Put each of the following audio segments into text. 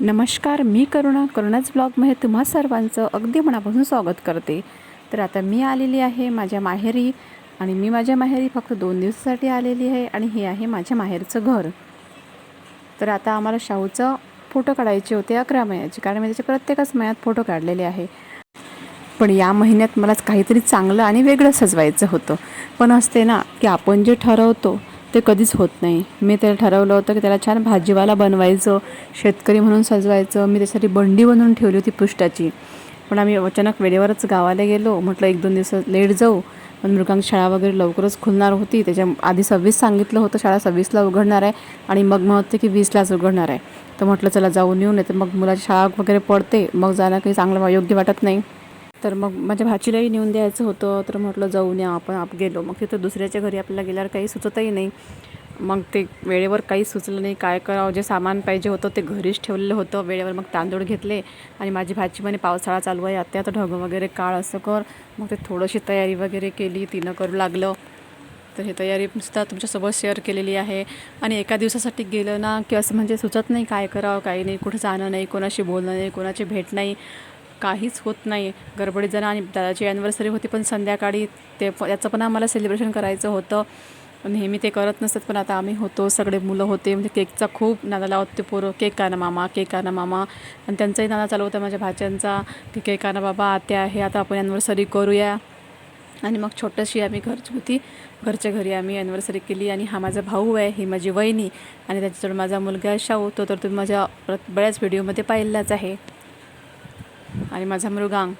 नमस्कार मी करुणा. करुणाच ब्लॉगमध्ये तुम्हा सर्वांचं अगदी मनापासून स्वागत करते. तर आता मी आलेली आहे माझ्या माहेरी आणि मी माझ्या माहेरी फक्त दोन दिवसासाठी आलेली आहे आणि हे आहे माझ्या माहेरचं घर. तर आता आम्हाला शाहूचं फोटो काढायचे होते अकरा महिन्याचे कारण मी त्याच्या प्रत्येकच महिन्यात फोटो काढलेले आहे. पण या महिन्यात मला काहीतरी चांगलं आणि वेगळं सजवायचं होतं. पण असते ना की आपण जे ठरवतो ते कधीच होत नाही. मी त्याला ठरवलं होतं की त्याला छान भाजीवाला बनवायचं शेतकरी म्हणून सजवायचं. मी त्यासाठी बंडी बनवून ठेवली होती पृष्ठाची. पण आम्ही अचानक वेळेवरच गावाला गेलो. म्हटलं एक दोन दिवस लेट जाऊ. पण मृगांक शाळा वगैरे लवकरच खुलणार होती. त्याच्या आधी सव्वीस सांगितलं होतं शाळा सव्वीसला उघडणार आहे आणि मग मग होते की वीसलाच उघडणार आहे. तर म्हटलं चला जाऊन येऊ. नाही तर मग मुलाची शाळा वगैरे पडते. मग जाणं काही चांगलं योग्य वाटत नाही. तर मग माझ्या भाचीलाही नेऊन द्यायचं होतं. तर म्हटलं जाऊन या आपण आप गेलो. मग तिथं दुसऱ्याच्या घरी आपल्याला गेल्यावर काही सुचतही नाही. मग ते वेळेवर काही सुचलं नाही. काय करावं? जे सामान पाहिजे होतं ते घरीच ठेवलेलं होतं. वेळेवर मग तांदूळ घेतले आणि माझी भाची म्हणे पावसाळा चालू आहे. आता तर ढगं वगैरे काळ असं कर. मग ते थोडीशी तयारी वगैरे केली. तिनं करू लागलं. तर हे तयारी सुद्धा तुमच्यासोबत शेअर केलेली आहे. आणि एका दिवसासाठी गेलं ना की असं म्हणजे सुचत नाही काय करावं काही नाही. कुठं जाणं नाही कोणाशी बोलणं नाही कोणाची भेट नाही. काहीच होत नाही गडबडीत आणि दादाची ॲनिव्हर्सरी होती पण संध्याकाळी ते याचं पण आम्हाला सेलिब्रेशन करायचं होतं. नेहमी ते करत नसतात पण आता आम्ही होतो सगळे मुलं होते. म्हणजे केकचा खूप नादा लावत ते पोरं. केक आणा मामा केक आणा मामा. आणि त्यांचाही नादा चालू होता माझ्या भाच्यांचा की केक आणा बाबा आत्या आहे आता आपण ॲनिव्हर्सरी करूया. आणि मग छोटंशी आम्ही घरची होती. घरच्या घरी आम्ही ॲनिव्हर्सरी केली आणि हा माझा भाऊ आहे ही माझी वहिनी. आणि त्याच्याजवळ माझा मुलगा शाऊ तो तर तुम्ही माझ्या बऱ्याच व्हिडिओमध्ये पाहिलाच आहे. आणि माझा मृगांग.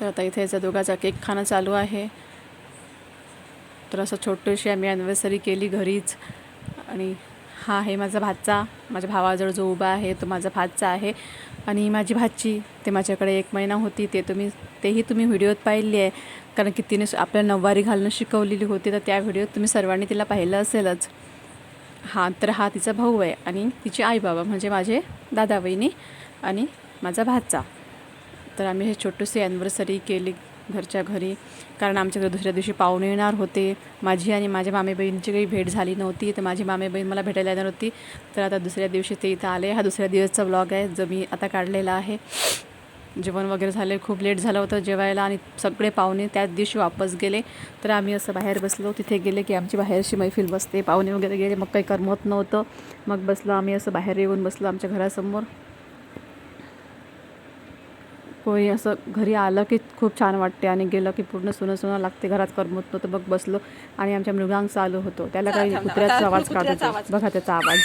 तर आता इथे याचा दोघाचा केक खाणं चालू आहे. तर असं छोटीशी आम्ही ॲनिव्हर्सरी केली घरीच. आणि हा आहे माझा भातचा माझ्या भावाजवळ जो उभा आहे तो माझा भातचा आहे. आणि माझी भाची. ते माझ्याकडे एक महिना होती. ते तुम्ही तेही तुम्ही व्हिडिओत पाहिली आहे. कारण की तिने आपल्याला नऊवारी घालणं शिकवलेली होती. तर त्या व्हिडिओत तुम्ही सर्वांनी तिला पाहिलं असेलच. हा तर हा तिचा भाऊ आहे. आणि तिचे आई बाबा म्हणजे माझे दादा बहिणी आणि माझा भाचा. तर आम्ही हे छोटीशी ॲनिव्हर्सरी केली घरच्या घरी. कारण आमच्याकडे दुसऱ्या दिवशी पाहुणे येणार होते. माझी आणि माझ्या मामे बहिणीची काही भेट झाली नव्हती. तर माझी मामे बहीण मला भेटायला येणार होती. तर आता दुसऱ्या दिवशी ते इथं आले. हा दुसऱ्या दिवसचा ब्लॉग आहे जो मी आता काढलेला आहे. जेवण वगैरे झाले. खूप लेट झालं होतं जेवायला आणि सगळे पाहुणे त्याच दिवशी वापस गेले. तर आम्ही असं बाहेर बसलो. तिथे गेले की आमची बाहेरची मैफिल बसते. पाहुणे वगैरे गेले. मग काही करमत नव्हतं. मग बसलो. आम्ही असं बाहेर येऊन बसलो आमच्या घरासमोर. कोणी असं घरी आलं की खूप छान वाटते आणि गेलं की पूर्ण सुनं सुनं लागते. घरात करमत नव्हतं मग बसलो आणि आमच्या मृगांक चालू होतो. त्याला काही कुत्र्याचा आवाज काढतो बघा त्याचा आवाज.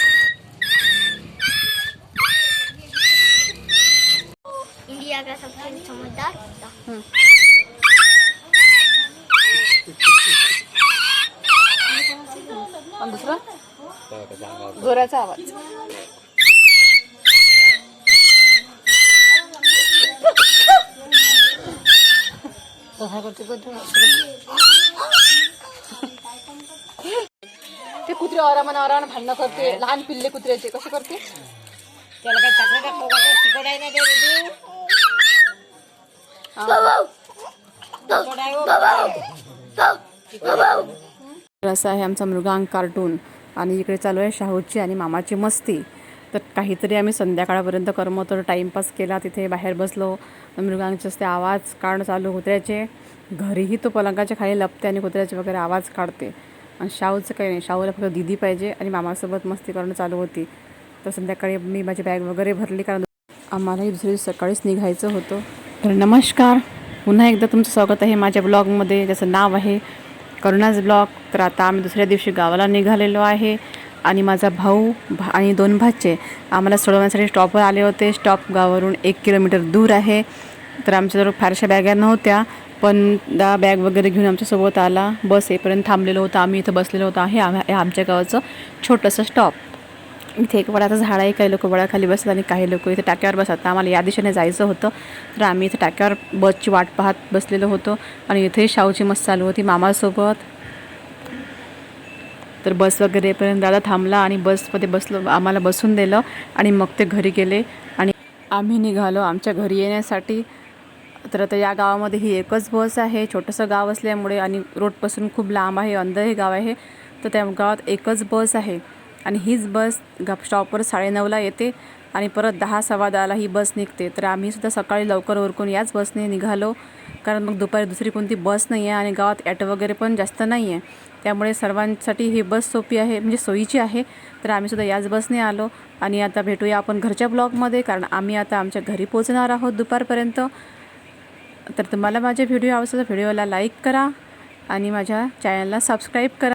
इंडिया का सबसे समझदार कुत्ता आणि दुसरा? जोराचा आवाज. ते कुत्रे अरामान अरान भांडणं करते. लहान पिल्ले कुत्र्याचे कसे करते? त्याला काय चाकरी का पोगायला शिकवताय ना ते हो. तर असं आहे आमचा मृगांक कार्टून. आणि इकडे चालू आहे शाहूची आणि मामाची मस्ती. तर काहीतरी आम्ही संध्याकाळपर्यंत करमतो तर टाईमपास केला तिथे बाहेर बसलो. मृगांचे असते आवाज काढणं चालू कुत्र्याचे. घरीही तो पलंगाच्या खाली लपते आणि कुत्र्याचे वगैरे आवाज काढते. आणि शाहूचं काही नाही शाहूला फक्त दिदी पाहिजे आणि मामासोबत मस्ती करणं चालू होती. तर संध्याकाळी मी माझी बॅग वगैरे भरली कारण आम्हालाही दुसऱ्या दिवशी सकाळीच निघायचं होतं. तर नमस्कार. पुन्हा एकदा तुमचं स्वागत आहे माझ्या ब्लॉगमध्ये. ज्याचं नाव आहे करुणाज ब्लॉग. तर आता आम्ही दुसऱ्या दिवशी गावाला निघालेलो आहे. आणि माझा भाऊ भा आणि दोन भाचे आम्हाला सोडवण्यासाठी स्टॉपवर आले होते. स्टॉप गावावरून एक किलोमीटर दूर आहे. तर आमच्याजवळ फारशा बॅगा नव्हत्या पण दा बॅग वगैरे घेऊन आमच्यासोबत आला. बस येईपर्यंत थांबलेलो होतं. आम्ही इथं बसलेलो होतो. आहे आम- हे आमच्या गावाचं छोटंसं स्टॉप इथे एक वडाचं झाड आहे. काही लोक वडाखाली बसतात आणि काही लोक इथे टाक्यावर बसतात. आम्हाला या दिशेने जायचं होतं. तर आम्ही इथे टाक्यावर बसची वाट पाहत बसलेलो होतो. आणि इथे शाहूची मस्त चालू होती मामासोबत. तर बस वगैरेपर्यंत दादा थांबला आणि बसमध्ये बसलो आम्हाला बसून दिलं आणि मग ते घरी गेले. आणि आम्ही निघालो आमच्या घरी येण्यासाठी. तर आता या गावामध्ये ही एकच बस आहे छोटंसं गाव असल्यामुळे आणि रोडपासून खूप लांब आहे अंदर हे गाव आहे. तर त्या गावात एकच बस आहे आणि हीच बस ग स्टॉपवर साडेनऊला येते आणि परत दहा सव्वा दहाला ही बस निघते. तर आम्हीसुद्धा सकाळी लवकर उरकून याच बसने निघालो. कारण मग दुपारी दुसरी कोणती बस नाही आहे आणि गावात ॲटो वगैरे पण जास्त नाही आहे. त्यामुळे सर्वांसाठी ही बस सोपी आहे म्हणजे सोयीची आहे. तर आम्हीसुद्धा याच बसने आलो आणि आता भेटूया आपण घरच्या ब्लॉगमध्ये कारण आम्ही आता आमच्या घरी पोचणार आहोत दुपारपर्यंत. तर तुम्हाला माझे व्हिडिओ आवडतो तर व्हिडिओला लाईक करा आणि माझ्या चॅनलला सबस्क्राईब करा.